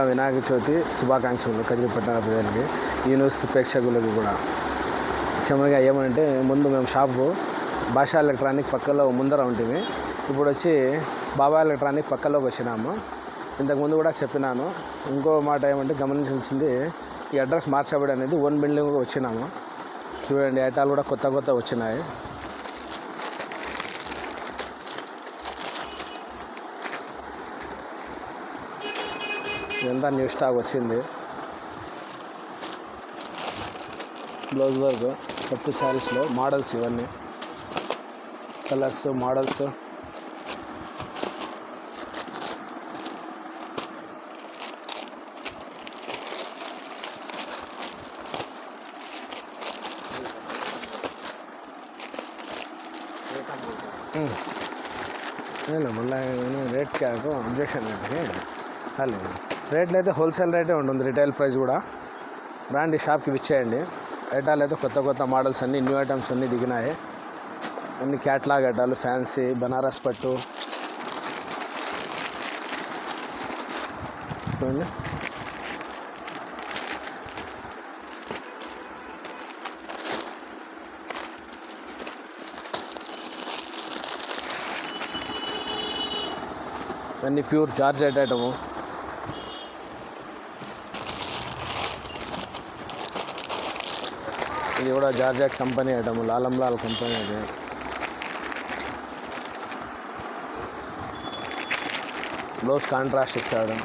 ముందుగా వినాయక చవితి శుభాకాంక్షలు కదిరిపట్టిన ప్రజలకి ఈ న్యూస్ ప్రేక్షకులకి కూడా. ముఖ్యంగా ఏమంటే ముందు మేము షాపు భాషా ఎలక్ట్రానిక్ పక్కలో ముందర ఉంటుంది ఇప్పుడు వచ్చి బాబా ఎలక్ట్రానిక్ పక్కలోకి వచ్చినాము. ఇంతకుముందు కూడా చెప్పినాను. ఇంకో మాట ఏమంటే గమనించాల్సింది ఈ అడ్రస్ మార్చబడి అనేది ఓన్ బిల్డింగ్ వచ్చినాము. చూడండి ఐటాలు కూడా కొత్త కొత్త వచ్చినాయి. ఇదంతా న్యూ స్టాక్ వచ్చింది బ్లౌజ్ వర్క్ పట్టు శారీస్లో మోడల్స్ ఇవన్నీ కలర్స్ మోడల్స్ ಇಲ್ಲ మళ్ళీ ಏನು రేట్ క్యాకు అబ్జెక్షన్ ఏంటి హలో రేట్లు అయితే హోల్సేల్ రేటే ఉంటుంది రిటైల్ ప్రైస్ కూడా. బ్రాండ్ ఈ షాప్కి ఇచ్చేయండి ఐటాలు అయితే కొత్త కొత్త మోడల్స్ అన్నీ న్యూ ఐటమ్స్ అన్నీ దిగినాయి. అన్ని క్యాట్లాగ్ ఐటాలు ఫ్యాన్సీ బనారస్ పట్టు. చూడండి. Pure georgette item. ఇది కూడా జార్జాక్ కంపెనీ ఐటమ్ లాలం లాల్ కంపెనీ అది. బ్లౌజ్ కాంట్రాస్ట్ ఇస్తాడు.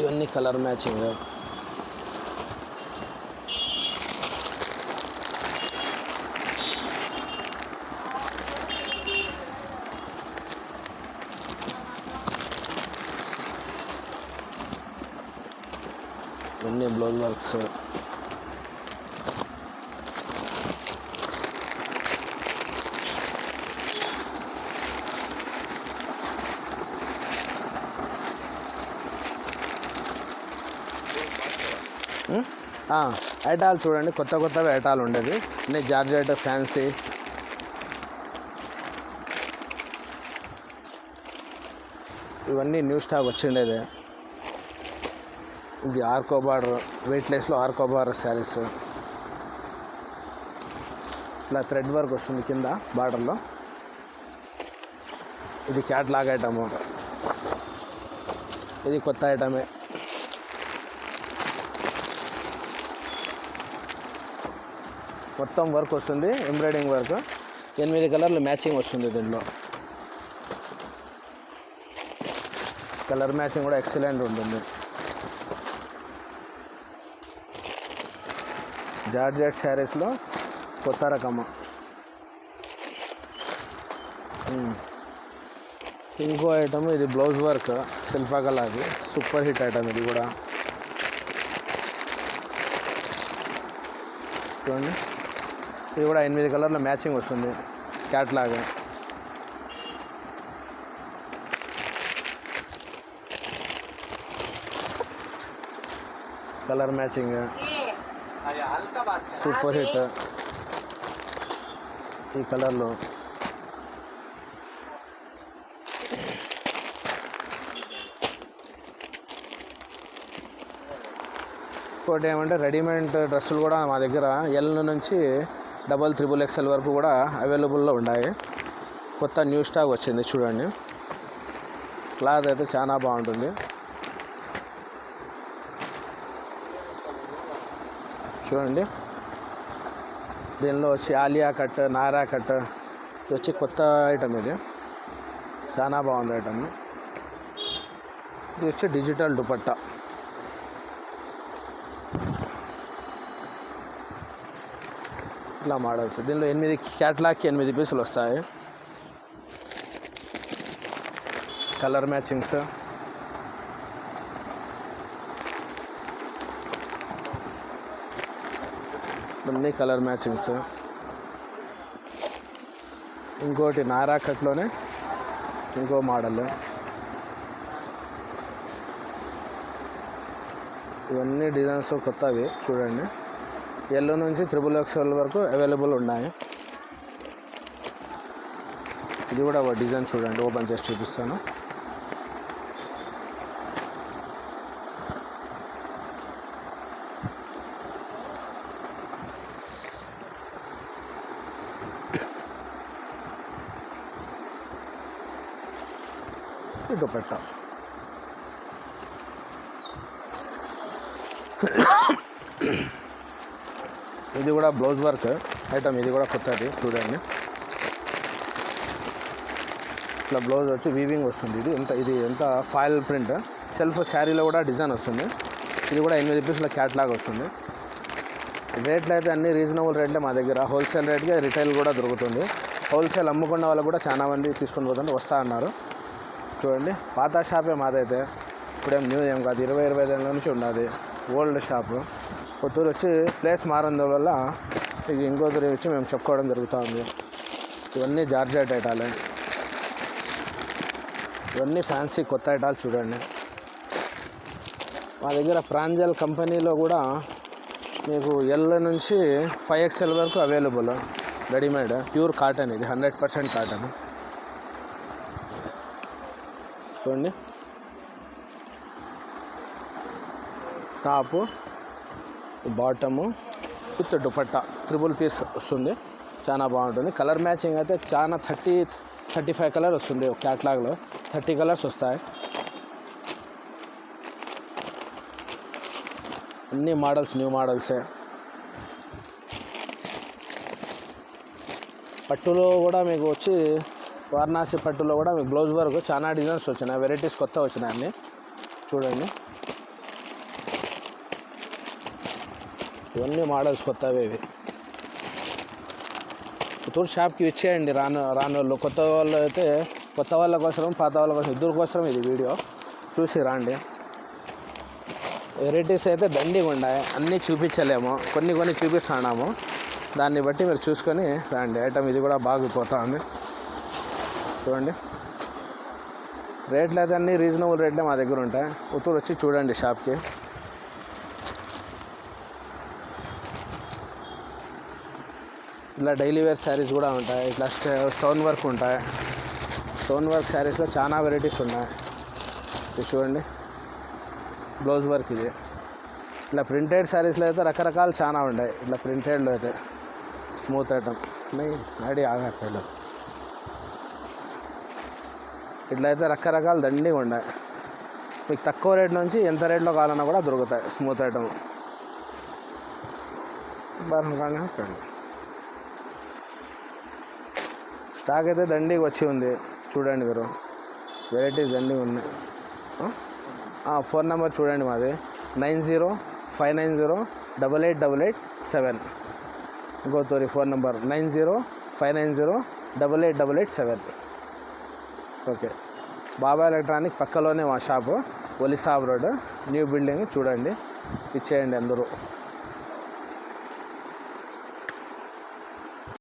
ఇవన్నీ కలర్ మ్యాచింగ్. ఇవన్నీ బ్లౌజ్ వర్క్స్ ఐటాలు చూడండి కొత్త కొత్తవి ఐటాలు ఉండేది అన్నీ జార్జెట్ ఫ్యాన్సీ. ఇవన్నీ న్యూ స్టాక్ వచ్చిండేది. ఇది ఆర్కో బార్డర్ వెయిట్లెస్లో ఆర్కో బార్డర్ శారీస్. ఇలా థ్రెడ్ వర్క్ వస్తుంది కింద బార్డర్లో ఇది క్యాట్లాగ్ ఐటమ్. ఇది కొత్త ఐటమే. మొత్తం వర్క్ వస్తుంది ఎంబ్రాయిడింగ్ వర్క్ ఎనిమిది కలర్లు మ్యాచింగ్ వస్తుంది దీంట్లో. కలర్ మ్యాచింగ్ కూడా ఎక్సలెంట్ ఉంటుంది. జార్జెట్ శారీస్లో కొత్త రకము. Hmm. ఇంకో ఐటమ్ ఇది బ్లౌజ్ వర్క్ శిల్పకళది. సూపర్ హిట్ ఐటమ్ ఇది కూడా. చూడండి. ఇది కూడా ఎనిమిది కలర్ల మ్యాచింగ్ వస్తుంది catalogue colour matching super hit ఈ కలర్లో ఇంకోటి ఏమంటే రెడీమేడ్ డ్రెస్సులు కూడా మా దగ్గర ఎల్ నుంచి డబల్ త్రిబుల్ ఎక్స్ఎల్ వరకు కూడా అవైలబుల్లో ఉన్నాయి. కొత్త న్యూ స్టాక్ వచ్చింది చూడండి. క్లాత్ అయితే చాలా బాగుంటుంది. చూడండి. దీనిలో వచ్చి ఆలియా కట్ నారా కట్ ఇది వచ్చి కొత్త ఐటమ్ ఇది. చాలా బాగుంది ఐటమ్ ఇది వచ్చి డిజిటల్ దుపట్టా ఇట్లా మోడల్స్. దీనిలో ఎనిమిది క్యాట్లాగ్కి ఎనిమిది పీసులు వస్తాయి. కలర్ మ్యాచింగ్స్ అన్ని కలర్ మ్యాచింగ్స్ ఇంకోటి నారా కట్లోనే ఇంకో మోడల్. ఇవన్నీ డిజైన్స్ కొత్తవి చూడండి. ఎల్లో నుంచి త్రిబుల్ ఎక్స్ఎల్ వరకు అవైలబుల్ ఉన్నాయి ఇది కూడా ఒక డిజైన్ చూడండి ఓపెన్ చేసి చూపిస్తాను పెట్టాం Yeah. ఇది కూడా బ్లౌజ్ వర్క్. ఐటమ్ ఇది కూడా కొత్తది చూడండి. ఇట్లా బ్లౌజ్ వచ్చి వీవింగ్ వస్తుంది. ఇది ఎంత ఇది ఎంత ఫాయిల్ ప్రింట్ సెల్ఫ్ శారీలో కూడా డిజైన్ వస్తుంది. ఇది కూడా ఎనిమిది పీసుల క్యాట్లాగ్ వస్తుంది. రేట్లు అయితే అన్ని రీజనబుల్ రేట్లే మా దగ్గర. హోల్సేల్ రేట్గా రిటైల్ కూడా దొరుకుతుంది. హోల్సేల్ అమ్ముకున్న వాళ్ళు కూడా చాలా మంది తీసుకొని పోతుంటే వస్తా అన్నారు. చూడండి. పాత షాపే మాదైతే. ఇప్పుడేం న్యూ ఏం కాదు. ఇరవై ఇరవై ఐదు నుంచి ఉన్నది. ఓల్డ్ షాపు కొత్తూరు వచ్చి ప్లేస్ మారిన వల్ల ఇక ఇంకో వచ్చి మేము చెప్పుకోవడం జరుగుతుంది. ఇవన్నీ జార్జెట్ ఐటాలే. ఇవన్నీ ఫ్యాన్సీ కొత్త ఐటాలు చూడండి. మా దగ్గర ప్రాంజల్ కంపెనీలో కూడా మీకు ఎల్ నుంచి ఫైవ్ ఎక్స్ఎల్ వరకు అవైలబుల్ రెడీమేడ్ ప్యూర్ కాటన్ ఇది హండ్రెడ్ పర్సెంట్ కాటన్ చూడండి. Top bottom with dupatta triple piece వస్తుంది. చాలా బాగుంటుంది. కలర్ మ్యాచింగ్ అయితే చాలా థర్టీ థర్టీ ఫైవ్ కలర్ వస్తుంది క్యాట్లాగ్లో. థర్టీ కలర్స్ వస్తాయి. అన్ని మోడల్స్ న్యూ మోడల్సే. పట్టులో కూడా మీకు వచ్చి వారణాసి పట్టులో కూడా మీకు బ్లౌజ్ వరకు చాలా డిజైన్స్ వచ్చినాయి. వెరైటీస్ కొత్త వచ్చినాయి అన్ని. చూడండి. ఇవన్నీ మోడల్స్ కొత్తవి ఇవి. పుత్తూరు షాప్కి ఇచ్చేయండి రాను రాని వాళ్ళు కొత్త వాళ్ళు అయితే కొత్త వాళ్ళ కోసం పాత వాళ్ళ కోసం ఇద్దరు కోసం ఇది వీడియో. చూసి రాండి. వెరైటీస్ అయితే దండిగా ఉన్నాయి. అన్నీ చూపించలేము. కొన్ని కొన్ని చూపిస్తున్నాము. దాన్ని బట్టి మీరు చూసుకొని రండి. ఐటమ్ ఇది కూడా బాగుపోతా ఉంది చూడండి. రేట్లు అయితే అన్నీ రీజనబుల్ రేట్లే మా దగ్గర ఉంటాయి. పుత్తూరు వచ్చి చూడండి షాప్కి ఇట్లా డైలీ వేర్ శారీస్ కూడా ఉంటాయి. ఇట్లా స్టోన్ వర్క్ ఉంటాయి. స్టోన్ వర్క్ శారీస్లో చాలా వెరైటీస్ ఉన్నాయి. ఇది చూడండి. బ్లౌజ్ వర్క్ ఇది. ఇట్లా ప్రింటెడ్ శారీస్లో అయితే రకరకాలు చాలా ఉన్నాయి ఇట్లా ప్రింటెడ్లో అయితే స్మూత్ ఐటమ్. ఐడి ఆగట్లేదు ఇట్లా అయితే రకరకాల దండిగా ఉన్నాయి. మీకు తక్కువ రేట్ నుంచి ఎంత రేట్లో కావాలన్నా కూడా దొరుకుతాయి. Smooth item. బాగా చూడండి స్టాక్ అయితే దండిగా వచ్చి ఉంది. చూడండి మీరు వెరైటీస్ దండిగా ఉన్నాయి. ఫోన్ నెంబర్ చూడండి మాది. Nine zero five nine zero double eight double eight seven. గోతూరి phone number nine zero five nine zero double eight double eight seven. Okay. Baba electronic పక్కలోనే మా షాపు. ఒలిసాబ్ రోడ్. న్యూ బిల్డింగ్ చూడండి. ఇచ్చేయండి అందరూ.